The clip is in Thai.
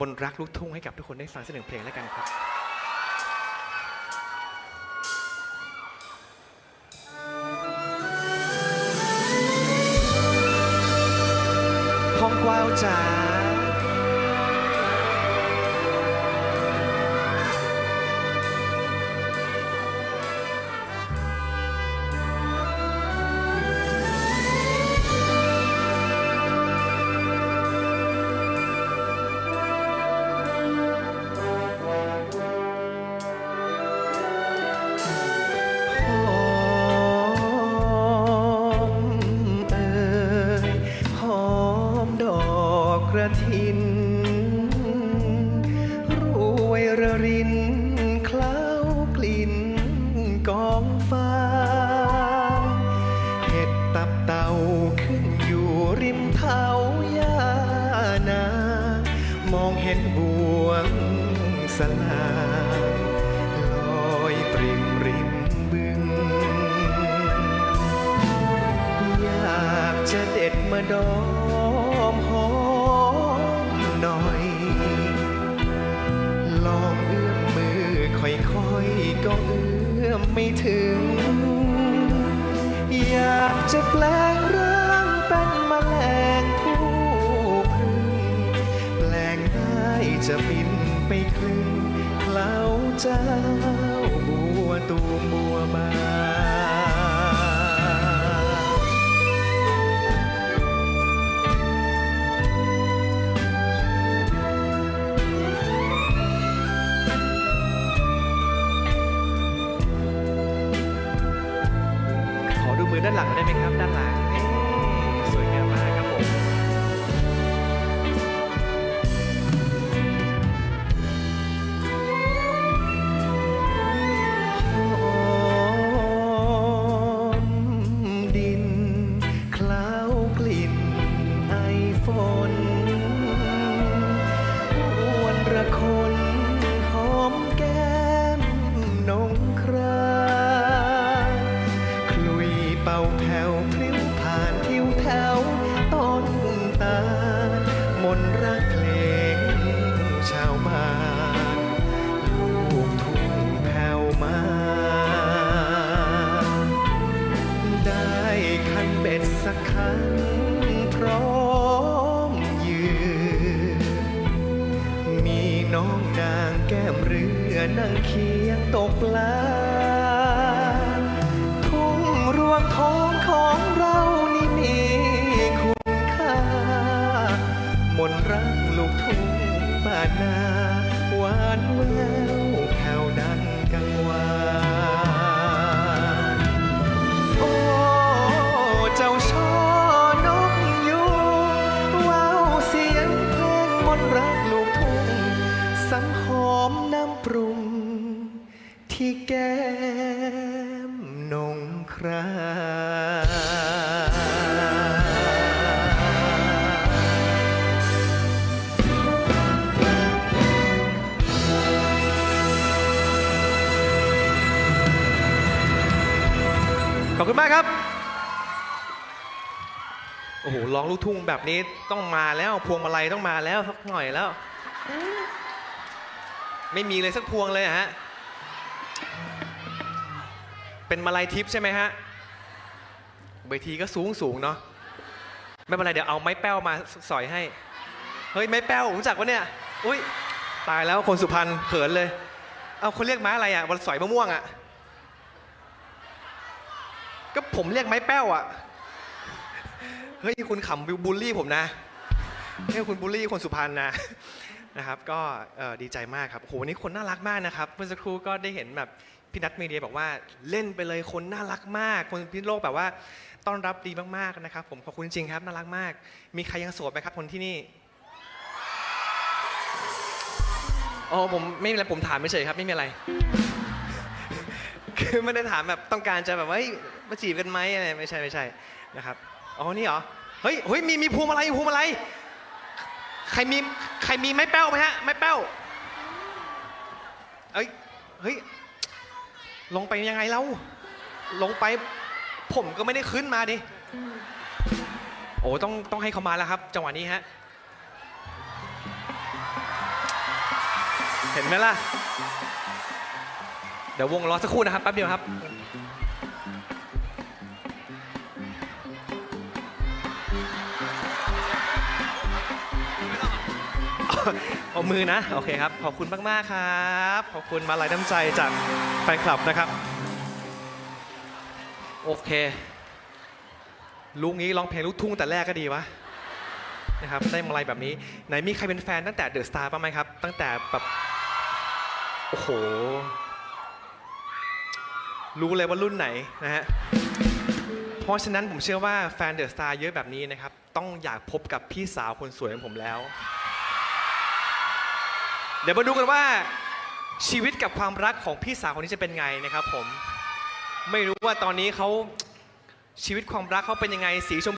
บนรักลูกทุ่งให้กับทุกคนได้ฟังสักหนึ่งเพลงแล้วกันครับท้องกวาวจ๋า ห็นบวงสลาลอยปริมริมบึง อยากจะเด็ดมาดอมหอมหน่อย ลองเอื้อมมือค่อยๆ ก็เอื้อมไม่ถึง อยากจะแปล จะบินไปคลึงเคล้าเจ้าบัวตูมบัวบานขอดูมือด้านหลังได้ไหมครับด้านหลังางแก้มเรือนั่งเคียงตกปลา มนงครานขอบคุณมากครับ โอ้โห ร้องลูกทุ่งแบบนี้ต้องมาแล้ว พวงมาลัยต้องมาแล้วสักหน่อยแล้ว ไม่มีเลยสักพวงเลยอะฮะ เป็นมาลัยทิพย์ใช่ไหมฮะเวทีก็สูงสูงเนาะไม่เป็นไรเดี๋ยวเอาไม้แป้วมาสอยให้ เฮ้ยไม้แป้วรู้จักปะเนี่ยอุ้ยตายแล้วคนสุพรรณเขินเลย เอาคนเรียกไม้อะไรอะวันสอยมะม่วงอะก็ผมเรียกไม้แป้วอะเฮ้ยคุณขำบูลลี่ผมนะเฮ้ยคุณบูลลี่คนสุพรรณนะนะครับ ก็ดีใจมากครับโหวันนี้คนน่ารักมากนะครับเมื่อสักครู่ก็ได้เห็นแบบ พี่นัทเมเดียบอกว่าเล่นไปเลยคนน่ารักมาก คนพิษโลกแบบว่าต้อนรับดีมากๆนะครับ ผมขอบคุณจริงๆครับน่ารักมาก มีใครยังโสดไหมครับคนที่นี่อ๋อผมไม่มีอะไรผมถามไม่เฉยครับไม่มีอะไร คือไม่ได้ถามแบบต้องการจะแบบว่าเฮ้ยมาจีบกันไหมอะไรไม่ใช่ไม่ใช่นะครับอ๋อนี่เหรอเฮ้ยเฮ้ยมีมีพวงมาลัยพวงมาลัยใครมีใครมีไม้แป้วไหมฮะไม้แป้วเอ้ยเฮ้ย ลงไปยังไงแล้วลงไปผมก็ไม่ได้ขึ้นมาดิ โอ้ต้องต้องให้เขามาแล้วครับ จังหวะนี้ฮะ เห็นไหมล่ะ เดี๋ยววงรอสักครู่นะครับแป๊บเดียวครับ เอามือนะ โอเคครับ ขอบคุณมากๆครับ ขอบคุณมาลายน้ำใจจากแฟนคลับนะครับ โอเค ลุงนี้ร้องเพลงลูกทุ่งแต่แรกก็ดีวะนะครับได้มาลายแบบนี้ ไหนมีใครเป็นแฟนตั้งแต่เดอะสตาร์บ้างไหมครับ ตั้งแต่แบบ โอ้โห รู้เลยว่ารุ่นไหนนะฮะเพราะฉะนั้นผมเชื่อว่าแฟนเดอะสตาร์เยอะแบบนี้นะครับ ต้องอยากพบกับพี่สาวคนสวยของผมแล้ว เดี๋ยวมาดูกันว่าชีวิตกับความรักของพี่สาวคนนี้จะเป็นไงนะครับผม ไม่รู้ว่าตอนนี้เขาชีวิตความรักเขาเป็นยังไงสีชม